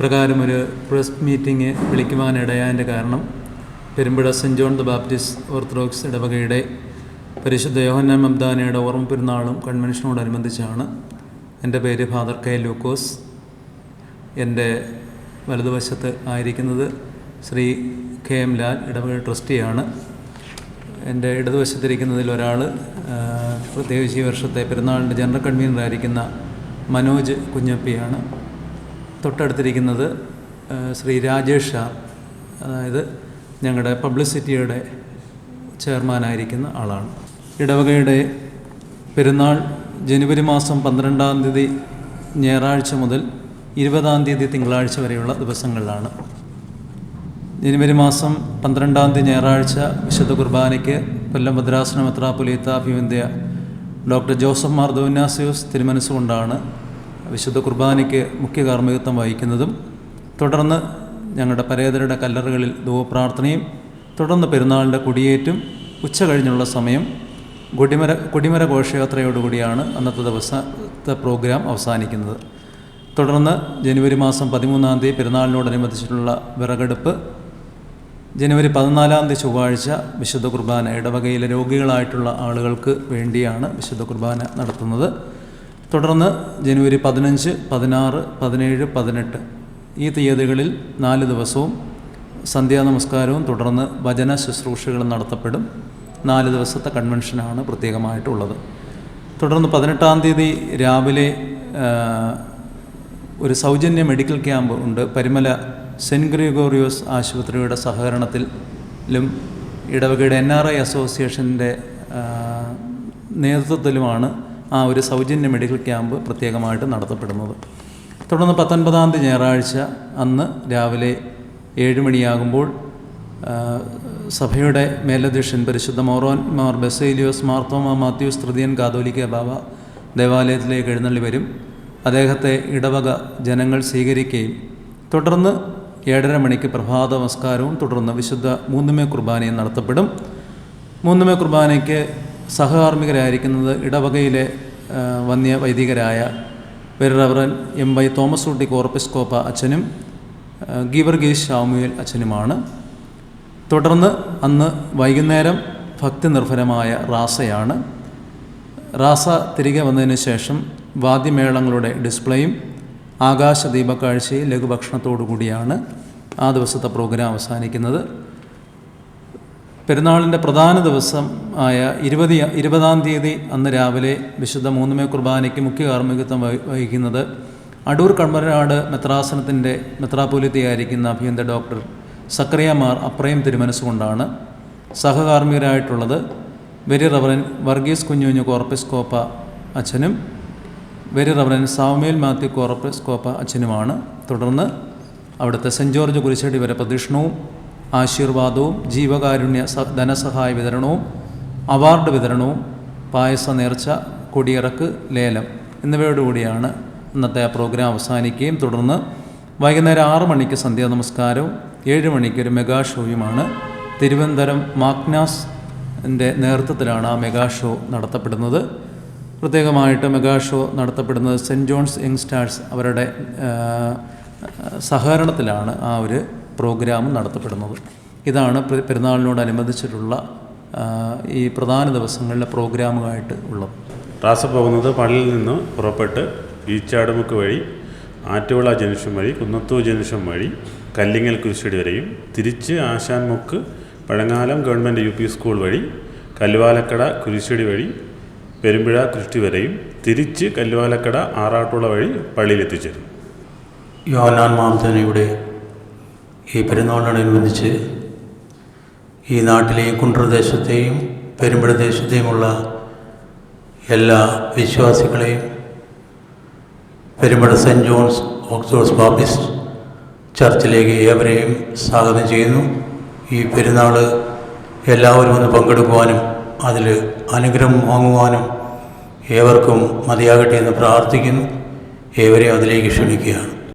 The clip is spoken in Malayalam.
പ്രകാരം ഒരു പ്രസ് മീറ്റിംഗ് വിളിക്കുവാനിടയായതിന്റെ കാരണം Perumpuzha saint John the Baptist Orthodox ഇടവകയുടെ പരിശുദ്ധ യോഹന്നാൻ മംദാനയുടെ ഓർമ്മ പെരുന്നാളും കൺവെൻഷനോടനുബന്ധിച്ചാണ്. എന്റെ പേര് ഫാദർ കെ ലൂക്കോസ്. എന്റെ വലതുവശത്ത് ആയിരിക്കുന്നത് ശ്രീ കെ എം ലാൽ ഇടവക ട്രസ്റ്റിയാണ്. എന്റെ ഇടതുവശത്തിരിക്കുന്നതിൽ ഒരാൾ പ്രത്യേകിച്ച് ഈ വർഷത്തെ പെരുന്നാളിന്റെ ജനറൽ കൺവീനറായിരിക്കുന്ന മനോജ് കുഞ്ഞപ്പിയാണ്. തൊട്ടടുത്തിരിക്കുന്നത് ശ്രീ രാജേഷ് അതായത് ഞങ്ങളുടെ പബ്ലിസിറ്റിയുടെ ചെയർമാനായിരിക്കുന്ന ആളാണ്. ഇടവകയുടെ പെരുന്നാൾ ജനുവരി മാസം പന്ത്രണ്ടാം തീയതി ഞായറാഴ്ച മുതൽ ഇരുപതാം തീയതി തിങ്കളാഴ്ച വരെയുള്ള ദിവസങ്ങളിലാണ്. ജനുവരി മാസം പന്ത്രണ്ടാം തീയതി ഞായറാഴ്ച വിശുദ്ധ കുർബാനയ്ക്ക് കൊല്ലം ഭദ്രാസന മെത്രാപൊലീത്ത അഭിവന്ധ്യ ഡോക്ടർ ജോസഫ് മാർ തിരുമനസ്സുകൊണ്ടാണ് വിശുദ്ധ കുർബാനയ്ക്ക് മുഖ്യ കാർമ്മികത്വം വഹിക്കുന്നതും തുടർന്ന് ഞങ്ങളുടെ പരേതരുടെ കല്ലറുകളിൽ ധൂവപ്രാർത്ഥനയും തുടർന്ന് പെരുന്നാളിന്റെ കൊടിയേറ്റും ഉച്ച കഴിഞ്ഞുള്ള സമയം കൊടിമര കൊടിമര ഘോഷയാത്രയോടുകൂടിയാണ് അന്നത്തെ ദിവസത്തെ പ്രോഗ്രാം അവസാനിക്കുന്നത്. തുടർന്ന് ജനുവരി മാസം പതിമൂന്നാം തീയതി പെരുന്നാളിനോടനുബന്ധിച്ചിട്ടുള്ള വിറകെടുപ്പ്. ജനുവരി പതിനാലാം തീയതി ചൊവ്വാഴ്ച വിശുദ്ധ കുർബാന ഇടവകയിലെ രോഗികളായിട്ടുള്ള ആളുകൾക്ക് വേണ്ടിയാണ് വിശുദ്ധ കുർബാന നടത്തുന്നത്. തുടർന്ന് ജനുവരി പതിനഞ്ച് പതിനാറ് പതിനേഴ് പതിനെട്ട് ഈ തീയതികളിൽ നാല് ദിവസവും സന്ധ്യാ നമസ്കാരവും തുടർന്ന് വചന ശുശ്രൂഷകളും നടത്തപ്പെടും. നാല് ദിവസത്തെ കൺവെൻഷനാണ് പ്രത്യേകമായിട്ടുള്ളത്. തുടർന്ന് പതിനെട്ടാം തീയതി രാവിലെ ഒരു സൗജന്യ മെഡിക്കൽ ക്യാമ്പ് ഉണ്ട്. പരിമല സെന്റ് ഗ്രിഗോറിയോസ് ആശുപത്രിയുടെ സഹകരണത്തിലും ഇടവകയുടെ എൻ ആർ ഐ അസോസിയേഷന്റെ നേതൃത്വത്തിലുമാണ് ആ ഒരു സൗജന്യ മെഡിക്കൽ ക്യാമ്പ് പ്രത്യേകമായിട്ട് നടത്തപ്പെടുന്നത്. തുടർന്ന് പത്തൊൻപതാം തീയതി ഞായറാഴ്ച അന്ന് രാവിലെ ഏഴ് മണിയാകുമ്പോൾ സഭയുടെ മേലധ്യക്ഷൻ പരിശുദ്ധ മോറോൻ മാർ ബസേലിയോസ് മാർത്തോമ മാത്യൂസ് തൃതീയൻ കാതോലിക്ക ബാബ ദേവാലയത്തിലേക്ക് എഴുന്നള്ളി വരും. അദ്ദേഹത്തെ ഇടവക ജനങ്ങൾ സ്വീകരിക്കുകയും തുടർന്ന് ഏഴര മണിക്ക് പ്രഭാത നമസ്കാരവും തുടർന്ന് വിശുദ്ധ മൂന്നുമേ കുർബാനയും നടത്തപ്പെടും. മൂന്നുമേ കുർബാനയ്ക്ക് സഹകാർമ്മികരായിരിക്കുന്നത് ഇടവകയിലെ വന്യ വൈദികരായ very reverend M Y Thomas Ooty Corepiscopa അച്ഛനും ഗീവർഗീസ് ഷാമുവേൽ അച്ഛനുമാണ്. തുടർന്ന് അന്ന് വൈകുന്നേരം ഭക്തി നിർഭരമായ റാസയാണ്. റാസ തിരികെ വന്നതിന് ശേഷം വാദ്യമേളങ്ങളുടെ ഡിസ്പ്ലേയും ആകാശ ദീപക്കാഴ്ചയും ലഘുഭക്ഷണത്തോടു കൂടിയാണ് ആ ദിവസത്തെ പ്രോഗ്രാം അവസാനിക്കുന്നത്. പെരുന്നാളിന്റെ പ്രധാന ദിവസം ആയ ഇരുപത് ഇരുപതാം തീയതി അന്ന് രാവിലെ വിശുദ്ധ മൂന്നുമേ കുർബാനയ്ക്ക് മുഖ്യ കാർമ്മികത്വം വഹിക്കുന്നത് അടൂർ കടമ്പനാട് മെത്രാസനത്തിന്റെ മെത്രാപൊലിത്തയായിരിക്കുന്ന അഭിയന്ത ഡോക്ടർ സക്രിയമാർ അപ്രയം തിരുമനസ്സുകൊണ്ടാണ് സഹകാർമ്മികരായിട്ടുള്ളത്. വെരി റവറൻ വർഗീസ് കുഞ്ഞുഞ്ഞു കോർപ്പിസ്കോപ്പ അച്ഛനും വെരി റവറൻ സാമുവേൽ മാത്യു കോർപ്പിസ്കോപ്പ അച്ഛനുമാണ്. തുടർന്ന് അവിടുത്തെ സെന്റ് ജോർജ് കുരിശടി വരെ പ്രദക്ഷിണവും ആശീർവാദവും ജീവകാരുണ്യ ധനസഹായ വിതരണവും അവാർഡ് വിതരണവും പായസ നേർച്ച കൊടിയിറക്ക് ലേലം എന്നിവയോടുകൂടിയാണ് ഇന്നത്തെ പ്രോഗ്രാം അവസാനിക്കുകയും തുടർന്ന് വൈകുന്നേരം ആറ് മണിക്ക് സന്ധ്യാ നമസ്കാരവും ഏഴ് മണിക്ക് ഒരു മെഗാ ഷോയുമാണ്. തിരുവനന്തപുരം മാഗ്നാസ് ന്റെ നേതൃത്വത്തിലാണ് ആ മെഗാ ഷോ നടത്തപ്പെടുന്നത്. പ്രത്യേകമായിട്ട് മെഗാ ഷോ നടത്തപ്പെടുന്നത് സെന്റ് ജോൺസ് യങ് സ്റ്റാർസ് അവരുടെ സഹകരണത്തിലാണ് ആ ഒരു പ്രോഗ്രാം നടത്തപ്പെടുന്നത്. ഇതാണ് പെരുന്നാളിനോടനുബന്ധിച്ചിട്ടുള്ള ഈ പ്രധാന ദിവസങ്ങളിലെ പ്രോഗ്രാമുമായിട്ട് ഉള്ളത്. റാസ പോകുന്നത് പള്ളിയിൽ നിന്ന് പുറപ്പെട്ട് ഈച്ചാടുമുക്ക് വഴി ആറ്റുവിള ജംഗ്ഷൻ വഴി കുന്നത്തൂർ ജംഗ്ഷൻ വഴി കല്ലിങ്ങൽ കുരിശടി വരെയും തിരിച്ച് Ashanmukku Pazhangalam government U P school വഴി കല്ലുവാലക്കട കുരിശടി വഴി പെരുമ്പുഴ കൃഷ്ടി വരെയും തിരിച്ച് കല്ലുവാലക്കട ആറാട്ടുള്ള വഴി പള്ളിയിൽ എത്തിച്ചേരും. യോഹന്നാൻ മാംസനയുടെ ഈ പെരുന്നാളിനോടനുബന്ധിച്ച് ഈ നാട്ടിലെയും കുണ്ട്രദേശത്തെയും പെരുമ്പടദേശത്തെയുമുള്ള എല്ലാ വിശ്വാസികളെയും Perumpada saint John's Oxford Baptist ചർച്ചിലേക്ക് ഏവരെയും സ്വാഗതം ചെയ്യുന്നു. ഈ പെരുന്നാൾ എല്ലാവരും ഒന്ന് പങ്കെടുക്കുവാനും അതിൽ അനുഗ്രഹം വാങ്ങുവാനും ഏവർക്കും മതിയാകട്ടെ എന്ന് പ്രാർത്ഥിക്കുന്നു. ഏവരെയും അതിലേക്ക് ക്ഷണിക്കുകയാണ്.